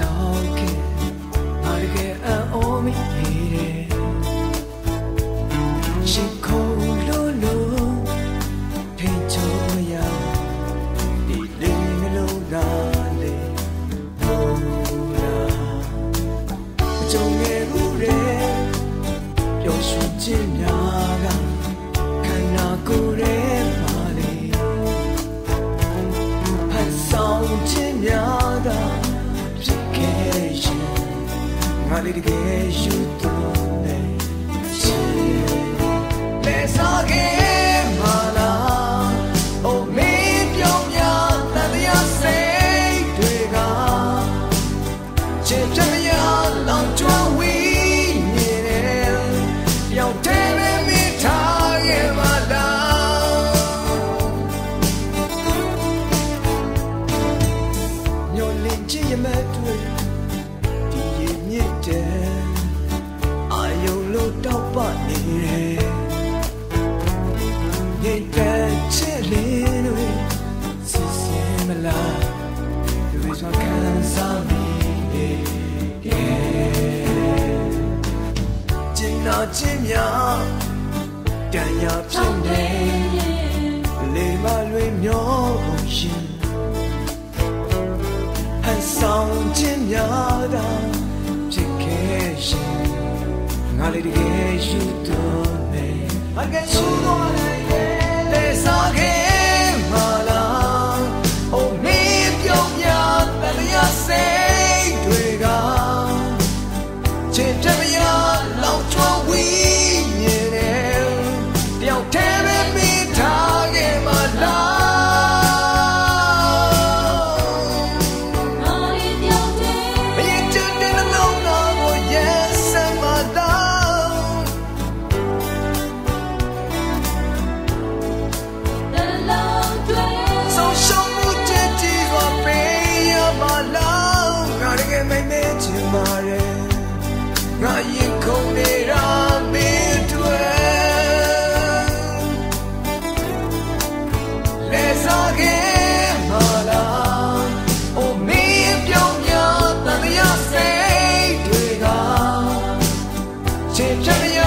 ရောက်ခဲ့ပါရခဲ့အော်မိနေတယ်ရှိခိုးလို့လို့ထိတ်ချောရောက်ဒီလေးမလုံးသာလေဘုရားအကြုံရဲ့ဦးရဲပျော်ရွှင်ခြင်းများ တကယ်ယူတော့နေချင်လဲစားခဲ့မလား Oh me ပြောင်းများတန်တရားစိတ်တွေကချစ်ချင်ရလောင်ကျွမ်းဝီးနေတယ်ပြောင်းတယ်မိထားရဲ့မလားညိုလင်းချင်ရမဲ့တွေ့ဒီရင် မြစ်တယ်အာယုံလို့တောက်ပနေတယ်ညစ်တဲ့ချစ်လေးတွေစီစဉ်မလားလူတွေဆိုခံစားမိနေတယ်ကျင်နာချင်းများတန်ရာဖြစ်နေလေမလွေမျောကုန်ရှင် လေးတကယ်ယူတော့မယ်မကယ်ယူတော့လည်းလေစားခင်မလာအိုမင်းပြုံးပြတယ်ရစေတွေကချစ်တဲ့ tell me